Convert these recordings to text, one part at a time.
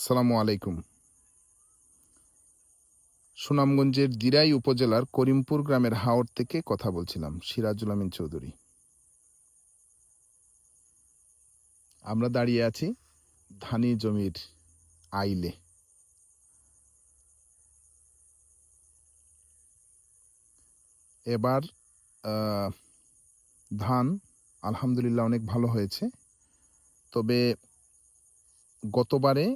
আসসালামু আলাইকুম। সুনামগঞ্জের দিরাই উপজেলার করিমপুর গ্রামের হাওড় থেকে কথা বলছিলাম, সিরাজুল আমিন চৌধুরী। আমরা দাঁড়িয়ে আছি ধানি জমির আইলে। এবার ধান আলহামদুলিল্লাহ অনেক ভালো হয়েছে। তবে গতবারে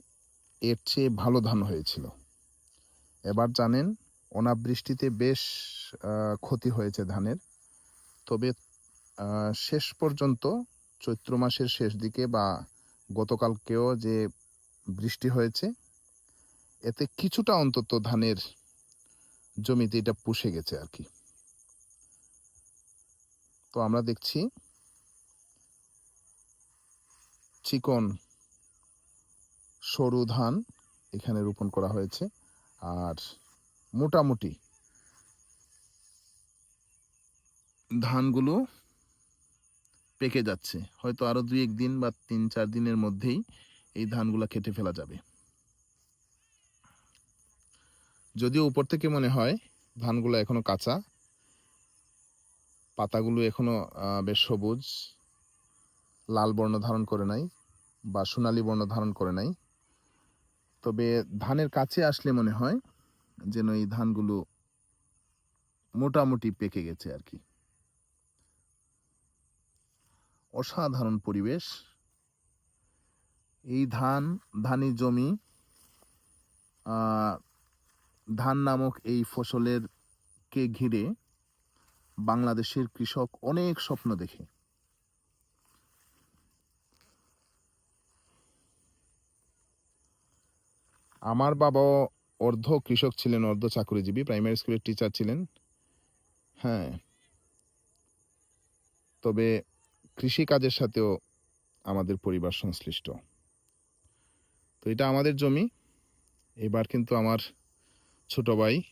এর চেয়ে ভালো ধান হয়েছিল। এবার জানেন, অনাবৃষ্টিতে বেশ ক্ষতি হয়েছে ধানের। তবে শেষ পর্যন্ত চৈত্র মাসের শেষ দিকে বা গতকালকেও যে বৃষ্টি হয়েছে, এতে কিছুটা অন্তত ধানের জমিতে এটা পুষে গেছে আর কি। তো আমরা দেখছি, চিকন সরু ধান এখানে রোপণ করা হয়েছে। আর মোটামুটি ধানগুলো পেকে যাচ্ছে। হয়তো আরও দুই এক দিন বা তিন চার দিনের মধ্যেই এই ধানগুলো কেটে ফেলা যাবে। যদিও উপর থেকে মনে হয় ধানগুলো এখনও কাঁচা, পাতাগুলো এখনও বেশ সবুজ, লাল বর্ণ ধারণ করে নাই বা সোনালী বর্ণ ধারণ করে নাই। তবে ধানের কাছে আসলে মনে হয় যেন এই ধানগুলো মোটামুটি পেকে গেছে আর কি। অসাধারণ পরিবেশ। এই ধান, ধানি জমি ধান নামক এই ফসলের কে ঘিরে বাংলাদেশের কৃষক অনেক স্বপ্ন দেখে। আমার বাবাও অর্ধ কৃষক ছিলেন, অর্ধ চাকরিজীবী প্রাইমারি স্কুলের টিচার ছিলেন। হ্যাঁ। তবে কৃষি কাজের সাথেও আমাদের পরিবার সংশ্লিষ্ট। তো এটা আমাদের জমি। এবার কিন্তু আমার ছোট ভাই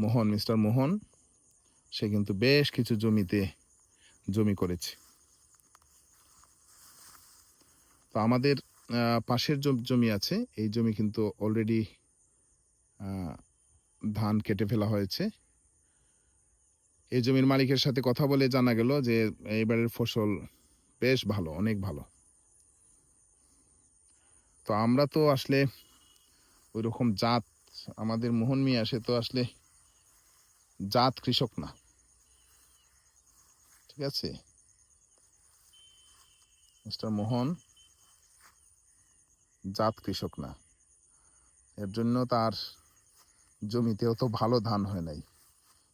মোহন, মিস্টার মোহন, সে কিন্তু বেশ কিছু জমিতে জমি করেছে। তো আমাদের পাশের জমি আছে। এই জমি কিন্তু অলরেডি ধান কেটে ফেলা হয়েছে। এই জমির মালিকের সাথে কথা বলে জানা গেল যে এবারের ফসল বেশ ভালো, অনেক ভালো। তো আমরা তো আসলে ওই রকম জাত, আমাদের মোহন মিয়া, সে তো আসলে জাত কৃষক না। ঠিক আছে? মিস্টার মোহন জাত কৃষক না। এর জন্য তার জমিতেও তো ভালো ধান হয় নাই।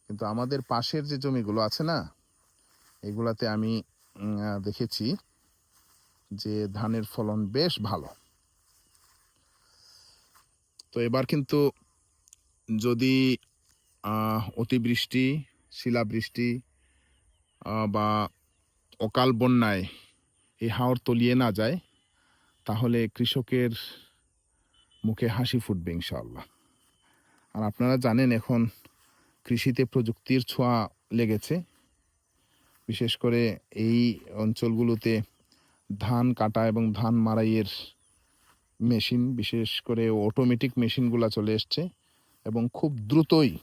কিন্তু আমাদের পাশের যে জমিগুলো আছে না, এগুলাতে আমি দেখেছি যে ধানের ফলন বেশ ভালো। তো এবার কিন্তু যদি অতিবৃষ্টি, শিলাবৃষ্টি বা অকাল বন্যায় এই হাওর তলিয়ে না যায় তাহলে কৃষকের মুখে হাসি ফুটবে ইনশাআল্লাহ। আর আপনারা জানেন এখন কৃষিতে প্রযুক্তির ছোঁয়া লেগেছে। বিশেষ করে এই অঞ্চলগুলোতে ধান কাটা এবং ধান মারাইয়ের মেশিন, বিশেষ করে অটোমেটিক মেশিনগুলো চলে এসছে এবং খুব দ্রুতই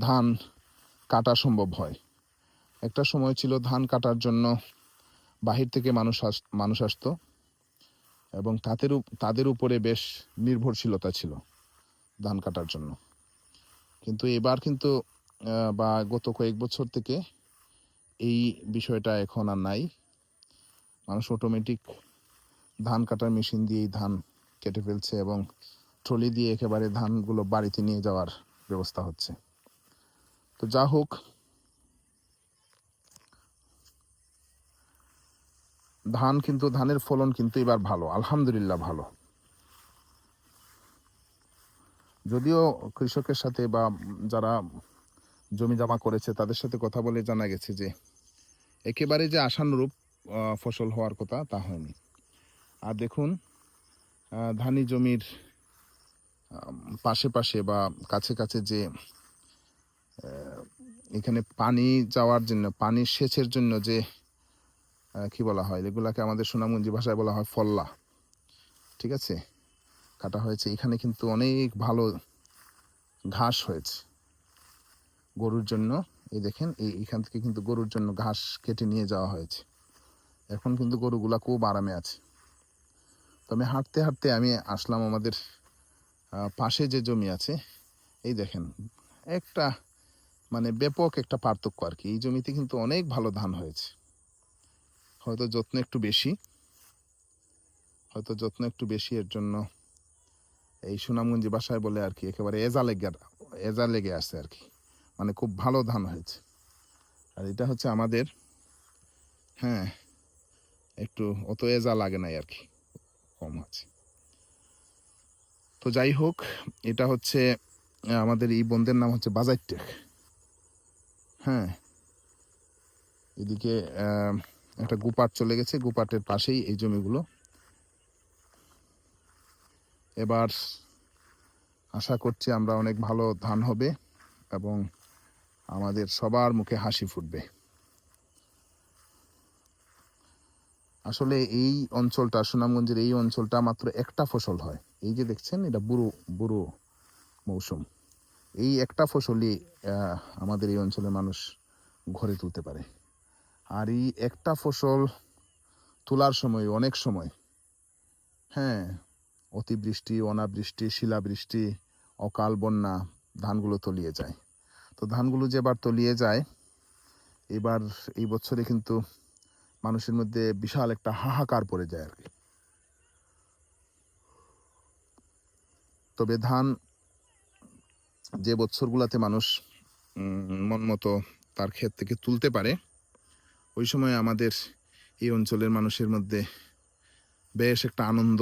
ধান কাটা সম্ভব হয়। একটা সময় ছিল ধান কাটার জন্য বাহির থেকে মানুষ মানুষ আসতো। এবং তাদের তাদের উপরে বেশ নির্ভরশীলতা ছিল ধান কাটার জন্য। কিন্তু এবার কিন্তু বা গত কয়েক বছর থেকে এই বিষয়টা এখন আর নাই। মানুষ অটোমেটিক ধান কাটার মেশিন দিয়েই ধান কেটে ফেলছে এবং ট্রলি দিয়ে একেবারে ধানগুলো বাড়িতে নিয়ে যাওয়ার ব্যবস্থা হচ্ছে। তো যা হোক ধান কিন্তু, ধানের ফলন কিন্তু এবার ভালো, আলহামদুলিল্লাহ ভালো। যদিও কৃষকের সাথে বা যারা জমি জমা করেছে, তাদের সাথে কথা বলে জানা গেছে যে, একেবারে যে আশানুরূপ ফসল হওয়ার কথা তা হয়নি। আর দেখুন ধানি জমির পাশে পাশে বা কাছে কাছে যে এখানে পানি যাওয়ার জন্য পানি সেচের জন্য যে কি বলা হয়? এগুলাকে আমাদের সুনামগঞ্জি ভাষায় বলা হয় ফল্লা। ঠিক আছে? কাটা হয়েছে। এখানে কিন্তু অনেক ভালো ঘাস হয়েছে। গরুর জন্য, এই দেখেন, এই এখান থেকে কিন্তু গরুর জন্য ঘাস কেটে নিয়ে যাওয়া হয়েছে। এখন কিন্তু গরুগুলা খুব আরামে আছে। তো আমি হাঁটতে হাঁটতে আমি আসলাম আমাদের পাশে যে জমি আছে, এই দেখেন, একটা মানে ব্যাপক একটা পার্থক্য আর কি। এই জমিতে কিন্তু অনেক ভালো ধান হয়েছে। হয়তো যত্ন একটু বেশি। হয়তো যত্ন একটু বেশি, এর জন্য এই সুনামগঞ্জি বাসায় বলে আর কি, একেবারে এজা লেগে এজা লেগে আসছে আর কি। মানে খুব ভালো ধান হয়েছে। আর এটা হচ্ছে আমাদের হ্যাঁ একটু অত এজা লাগে নাই আর কি, কম আছে। তো যাই হোক, এটা হচ্ছে আমাদের এই বন্ধের নাম হচ্ছে বাজার টেক হ্যাঁ এদিকে একটা গুপাট চলে গেছে, গুপাটের পাশেই এই জমিগুলো। এবার আশা করছি আমরা অনেক ভালো ধান হবে এবং আমাদের সবার মুখে হাসি ফুটবে। আসলে এই অঞ্চলটা, সুনামগঞ্জের এই অঞ্চলটা মাত্র একটা ফসল হয়। এই যে দেখছেন, এটা বুড়ো বুড়ো মৌসুম। এই একটা ফসলই আমাদের এই অঞ্চলের মানুষ ঘরে তুলতে পারে। আর এই একটা ফসল তোলার সময়, অনেক সময় হ্যাঁ অতিবৃষ্টি, অনাবৃষ্টি, শিলাবৃষ্টি, অকাল বন্যা, ধানগুলো তলিয়ে যায়। তো ধানগুলো যেবার তলিয়ে যায়, এবার এই বছরে কিন্তু মানুষের মধ্যে বিশাল একটা হাহাকার পড়ে যায় আর কি। তবে ধান যে বছরগুলাতে মানুষ মন মতো তার ক্ষেত থেকে তুলতে পারে ওই সময় আমাদের এই অঞ্চলের মানুষের মধ্যে বেশ একটা আনন্দ,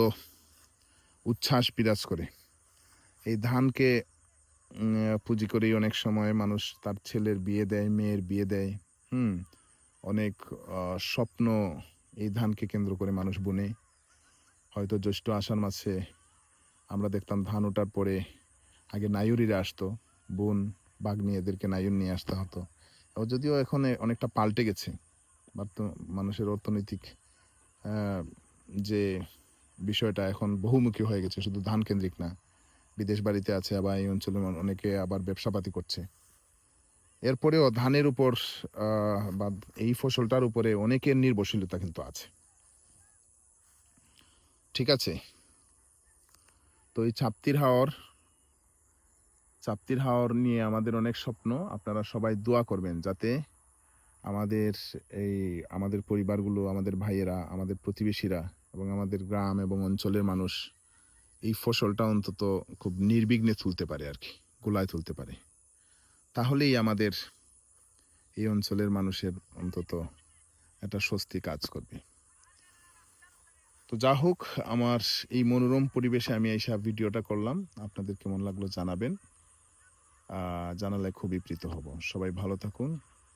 উচ্ছ্বাস বিরাজ করে। এই ধানকে পুঁজি করেই অনেক সময় মানুষ তার ছেলের বিয়ে দেয়, মেয়ের বিয়ে দেয়, হুম, অনেক স্বপ্ন এই ধানকে কেন্দ্র করে মানুষ বুনে। হয়তো জ্যৈষ্ঠ আষাঢ় মাসে আমরা দেখতাম ধান ওঠার পরে আগে নায়ুরিরা আসতো, বোন, বাগনি এদেরকে নায়ুর নিয়ে আসতে হতো। যদিও এখন অনেকটা পাল্টে গেছে। মানুষের অর্থনৈতিক যে বিষয়টা এখন বহুমুখী হয়ে গেছে, শুধু ধান কেন্দ্রিক না, বিদেশ বাড়িতে আছে, আবার এই অঞ্চলে অনেকে আবার ব্যবসাপাতি করছে। এরপরেও ধানের উপর বা এই ফসলটার উপরে অনেকের নির্ভরশীলতা কিন্তু আছে। ঠিক আছে? তো এই চাপ্তির হাওর চাপ্তির হাওর নিয়ে আমাদের অনেক স্বপ্ন। আপনারা সবাই দোয়া করবেন যাতে আমাদের এই আমাদের পরিবারগুলো, আমাদের ভাইয়েরা, আমাদের প্রতিবেশীরা এবং আমাদের গ্রাম এবং অঞ্চলের মানুষ এই ফসলটা অন্তত খুব নির্বিঘ্নে তুলতে পারে আর কি, গোলায় তুলতে পারে। তাহলেই আমাদের এই অঞ্চলের মানুষের অন্তত একটা স্বস্তি কাজ করবে। তো যা হোক, আমার এই মনোরম পরিবেশে আমি এই সব ভিডিওটা করলাম। আপনাদের কেমন লাগল জানাবেন। জানালে খুবই প্রীত হব। সবাই ভালো থাকুন।